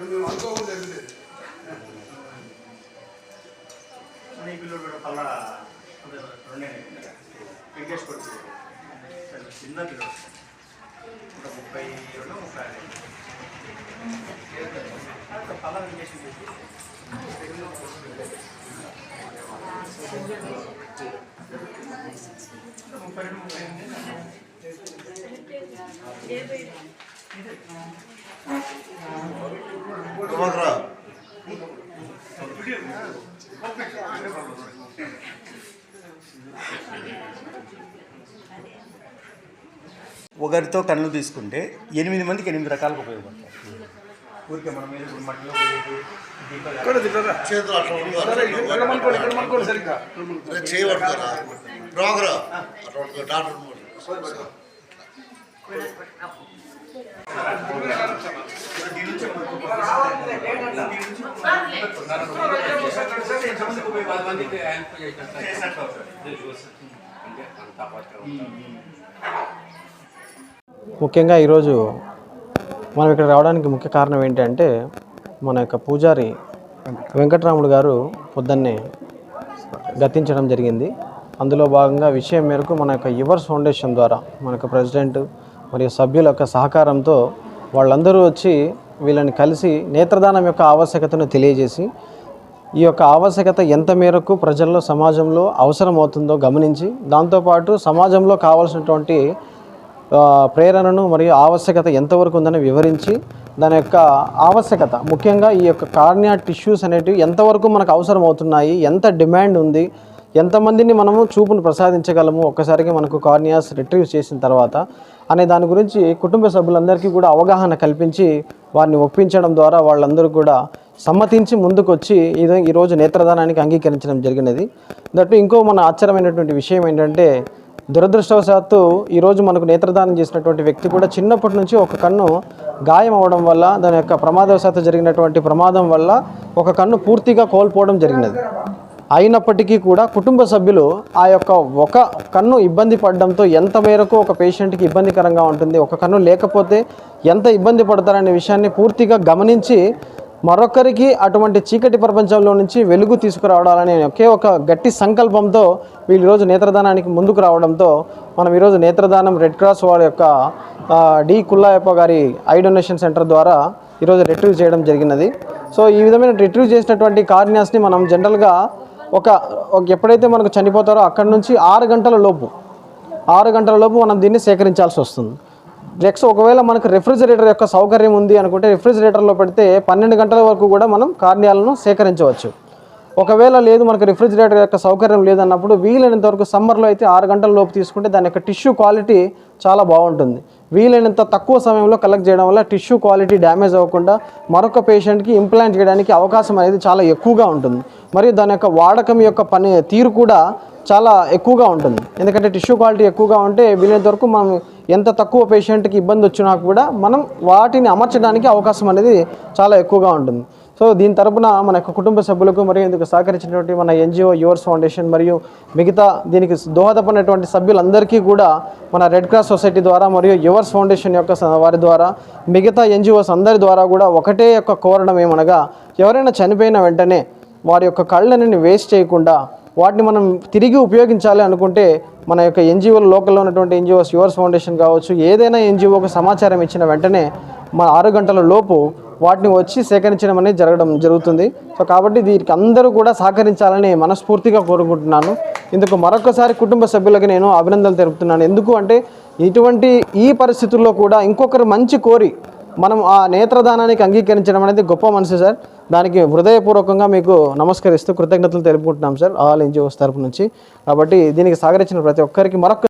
మేము అనుకోకుండా జరిగింది పిల్లలు కూడా అదే రెండే చాలా చిన్న పిల్లలు ఒక ముప్పై రెండు ముప్పై ఐదు వెంకటేష్ చేసి ముప్పై రెండు ముప్పై ఎనిమిది ప్రభాకరా ఒకరితో కళ్ళు తీసుకుంటే ఎనిమిది మందికి ఎనిమిది రకాలుగా ఉపయోగపడతాయి. ఊరికే మనం ఏదో ఇప్పుడు మట్టిలో పోయేది, దీపాలు ఇక్కడ ముఖ్యంగా ఈరోజు మనం ఇక్కడ రావడానికి ముఖ్య కారణం ఏంటంటే మన యొక్క పూజారి వెంకటరాముడు గారు పొద్దున్నే గతించడం జరిగింది. అందులో భాగంగా విషయం మేరకు మన యొక్క యువర్స్ ఫౌండేషన్ ద్వారా మన యొక్క ప్రెసిడెంట్ మరియు సభ్యుల యొక్క సహకారంతో వాళ్ళందరూ వచ్చి వీళ్ళని కలిసి నేత్రదానం యొక్క ఆవశ్యకతను తెలియజేసి ఈ యొక్క ఆవశ్యకత ఎంత మేరకు ప్రజల్లో సమాజంలో అవసరం అవుతుందో గమనించి దాంతోపాటు సమాజంలో కావాల్సినటువంటి ప్రేరణను మరియు ఆవశ్యకత ఎంతవరకు ఉందని వివరించి దాని యొక్క ఆవశ్యకత ముఖ్యంగా ఈ యొక్క కార్నియా టిష్యూస్ అనేటివి ఎంతవరకు మనకు అవసరం అవుతున్నాయి ఎంత డిమాండ్ ఉంది ఎంతమందిని మనము చూపును ప్రసాదించగలము ఒక్కసారికి మనకు కార్నియాస్ రిట్రీవ్ చేసిన తర్వాత అనే దాని గురించి కుటుంబ సభ్యులందరికీ కూడా అవగాహన కల్పించి వారిని ఒప్పించడం ద్వారా వాళ్ళందరూ కూడా సమ్మతించి ముందుకొచ్చి ఇది ఈరోజు నేత్రదానానికి అంగీకరించడం జరిగినది. దట్టు ఇంకో మన ఆశ్చర్యమైనటువంటి విషయం ఏంటంటే దురదృష్టవశాత్తు ఈరోజు మనకు నేత్రదానం చేసినటువంటి వ్యక్తి కూడా చిన్నప్పటి నుంచి ఒక కన్ను గాయం అవడం వల్ల దాని యొక్క ప్రమాదవశాత్తు జరిగినటువంటి ప్రమాదం వల్ల ఒక కన్ను పూర్తిగా కోల్పోవడం జరిగినది. అయినప్పటికీ కూడా కుటుంబ సభ్యులు ఆ యొక్క ఒక కన్ను ఇబ్బంది పడడంతో ఎంత మేరకు ఒక పేషెంట్కి ఇబ్బందికరంగా ఉంటుంది ఒక కన్ను లేకపోతే ఎంత ఇబ్బంది పడతారనే విషయాన్ని పూర్తిగా గమనించి మరొకరికి అటువంటి చీకటి ప్రపంచంలో నుంచి వెలుగు తీసుకురావడాలనే ఒకే ఒక గట్టి సంకల్పంతో వీళ్ళు ఈరోజు నేత్రదానానికి ముందుకు రావడంతో మనం ఈరోజు నేత్రదానం రెడ్ క్రాస్ వారి యొక్క డి కుల్లాయప్ప గారి ఐ డొనేషన్ సెంటర్ ద్వారా ఈరోజు రిట్రీవ్ చేయడం జరిగినది. సో ఈ విధమైన రిట్రీవ్ చేసినటువంటి కార్నియాస్ని మనం జనరల్గా ఒక ఒక ఎప్పుడైతే మనకు చనిపోతారో అక్కడి నుంచి ఆరు గంటల లోపు ఆరు గంటల లోపు మనం దీన్ని సేకరించాల్సి వస్తుంది. నెక్స్ట్ ఒకవేళ మనకు రెఫ్రిజిరేటర్ యొక్క సౌకర్యం ఉంది అనుకుంటే రిఫ్రిజిరేటర్లో పెడితే పన్నెండు గంటల వరకు కూడా మనం కార్నియాలను సేకరించవచ్చు. ఒకవేళ లేదు మనకు రిఫ్రిజిరేటర్ యొక్క సౌకర్యం లేదన్నప్పుడు వీలైనంత వరకు సమ్మర్లో అయితే ఆరు గంటల లోపు తీసుకుంటే దాని యొక్క టిష్యూ క్వాలిటీ చాలా బాగుంటుంది. వీలైనంత తక్కువ సమయంలో కలెక్ట్ చేయడం వల్ల టిష్యూ క్వాలిటీ డ్యామేజ్ అవ్వకుండా మరొక పేషెంట్కి ఇంప్లాంట్ చేయడానికి అవకాశం అనేది చాలా ఎక్కువగా ఉంటుంది. మరియు దాని యొక్క వాడకం యొక్క పని తీరు కూడా చాలా ఎక్కువగా ఉంటుంది. ఎందుకంటే టిష్యూ క్వాలిటీ ఎక్కువగా ఉంటే వీలైనంత వరకు మనం ఎంత తక్కువ పేషెంట్కి ఇబ్బంది వచ్చినా కూడా మనం వాటిని అమర్చడానికి అవకాశం అనేది చాలా ఎక్కువగా ఉంటుంది. సో దీని తరపున మన యొక్క కుటుంబ సభ్యులకు మరియు ఇందుకు సహకరించినటువంటి మన ఎన్జిఓ యువర్స్ ఫౌండేషన్ మరియు మిగతా దీనికి దోహదపడినటువంటి సభ్యులందరికీ కూడా మన రెడ్ క్రాస్ సొసైటీ ద్వారా మరియు యువర్స్ ఫౌండేషన్ యొక్క వారి ద్వారా మిగతా ఎన్జిఓస్ అందరి ద్వారా కూడా ఒకటే యొక్క కోరడం ఏమనగా ఎవరైనా చనిపోయిన వెంటనే వారి యొక్క కళ్ళని వేస్ట్ చేయకుండా వాటిని మనం తిరిగి ఉపయోగించాలి అనుకుంటే మన యొక్క ఎన్జిఓలు లోకల్లో ఉన్నటువంటి ఎన్జిఓస్ యువర్స్ ఫౌండేషన్ కావచ్చు ఏదైనా ఎన్జిఓకు సమాచారం ఇచ్చిన వెంటనే మన ఆరు గంటల లోపు వాటిని వచ్చి సేకరించడం అనేది జరగడం జరుగుతుంది. సో కాబట్టి దీనికి అందరూ కూడా సహకరించాలని మనస్ఫూర్తిగా కోరుకుంటున్నాను. ఇందుకు మరొకసారి కుటుంబ సభ్యులకు నేను అభినందనలు తెలుపుతున్నాను. ఎందుకు అంటే ఇటువంటి ఈ పరిస్థితుల్లో కూడా ఇంకొకరు మంచి కోరి మనం ఆ నేత్రదానానికి అంగీకరించడం అనేది గొప్ప మనసు సార్. దానికి హృదయపూర్వకంగా మీకు నమస్కరిస్తూ కృతజ్ఞతలు తెలుపుకుంటున్నాం సార్. ఆల్ ఎన్జిఓస్ తరపు నుంచి. కాబట్టి దీనికి సహకరించిన ప్రతి ఒక్కరికి మరొక